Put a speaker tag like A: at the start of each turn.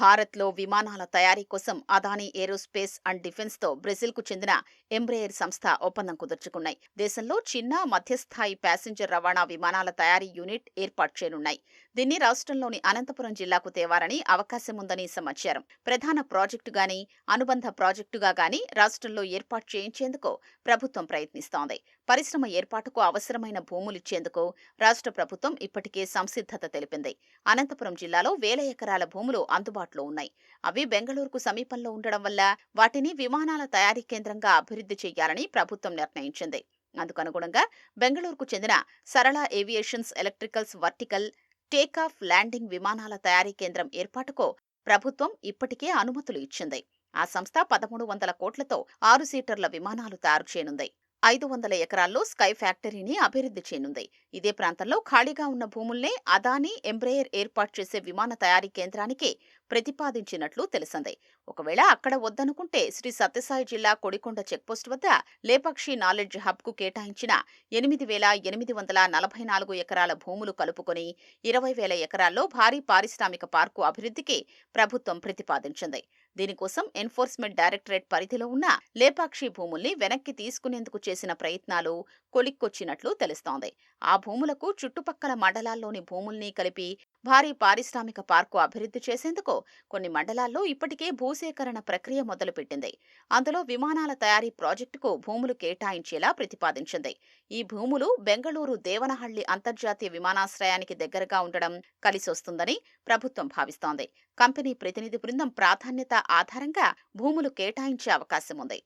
A: భారత్లో విమానాల తయారీ కోసం అదానీ ఏరోస్పేస్ అండ్ డిఫెన్స్తో బ్రెజిల్కు చెందిన ఎంబ్రేయర్ సంస్థ ఒప్పందం కుదుర్చుకున్నాయి. దేశంలో చిన్న మధ్యస్థాయి ప్యాసింజర్ రవాణా విమానాల తయారీ యూనిట్ ఏర్పాటు చేయనున్నాయి. దీన్ని రాష్ట్రంలోని అనంతపురం జిల్లాకు తేవారని అవకాశం ఉందని సమాచారం. ప్రధాన ప్రాజెక్టుగాని అనుబంధ ప్రాజెక్టుగా గాని రాష్ట్రంలో ఏర్పాటు చేయించేందుకు ప్రభుత్వం ప్రయత్నిస్తోంది. పరిశ్రమ ఏర్పాటుకు అవసరమైన భూములిచ్చేందుకు రాష్ట్ర ప్రభుత్వం ఇప్పటికే సంసిద్ధత తెలిపింది. అనంతపురం జిల్లాలో వేల ఎకరాల భూములు అందుబాటులో ఉన్నాయి. అవి బెంగళూరుకు సమీపంలో ఉండడం వల్ల వాటిని విమానాల తయారీ కేంద్రంగా అభివృద్ధి చేయాలని ప్రభుత్వం నిర్ణయించింది. అందుకనుగుణంగా బెంగళూరుకు చెందిన Sarla aviations electricals vertical takeoff landing విమానాల తయారీ కేంద్రం ఏర్పాటుకు ప్రభుత్వం ఇప్పటికే అనుమతులు ఇచ్చింది. ఆ సంస్థ పదమూడు వందల కోట్లతో ఆరు సీటర్ల విమానాలు తయారు చేయనుంది. ఐదు వందల ఎకరాల్లో స్కై ఫ్యాక్టరీని అభివృద్ధి చేయనుంది. ఇదే ప్రాంతంలో ఖాళీగా ఉన్న భూముల్నే అదానీ ఎంబ్రేయర్ ఏర్పాటు చేసే విమాన తయారీ కేంద్రానికి ప్రతిపాదించినట్లు తెలిసింది. ఒకవేళ అక్కడ వద్దనుకుంటే శ్రీ సత్యసాయి జిల్లా కొడికొండ చెక్పోస్ట్ వద్ద లేపాక్షి నాలెడ్జ్ హబ్కు కేటాయించిన ఎనిమిది వేల ఎనిమిది వందల నలభై నాలుగు ఎకరాల భూములు కలుపుకొని ఇరవై వేల ఎకరాల్లో భారీ పారిశ్రామిక పార్కు అభివృద్ధికి ప్రభుత్వం ప్రతిపాదించింది. దీనికోసం ఎన్ఫోర్స్మెంట్ డైరెక్టరేట్ పరిధిలో ఉన్న లేపాక్షి భూముల్ని వెనక్కి తీసుకునేందుకు చేసిన ప్రయత్నాలు కొలిక్కొచ్చినట్లు తెలుస్తోంది. ఆ భూములకు చుట్టుపక్కల మండలాల్లోని భూముల్ని కలిపి భారీ పారిశ్రామిక పార్కు అభివృద్ధి చేసేందుకు కొన్ని మండలాల్లో ఇప్పటికే భూసేకరణ ప్రక్రియ మొదలుపెట్టింది. అందులో విమానాల తయారీ ప్రాజెక్టుకు భూములు కేటాయించేలా ప్రతిపాదించింది. ఈ భూములు బెంగళూరు దేవనహళ్ళి అంతర్జాతీయ విమానాశ్రయానికి దగ్గరగా ఉండడం కలిసొస్తుందని ప్రభుత్వం భావిస్తోంది. కంపెనీ ప్రతినిధి బృందం ప్రాధాన్యత ఆధారంగా భూములు కేటాయించే అవకాశం ఉంది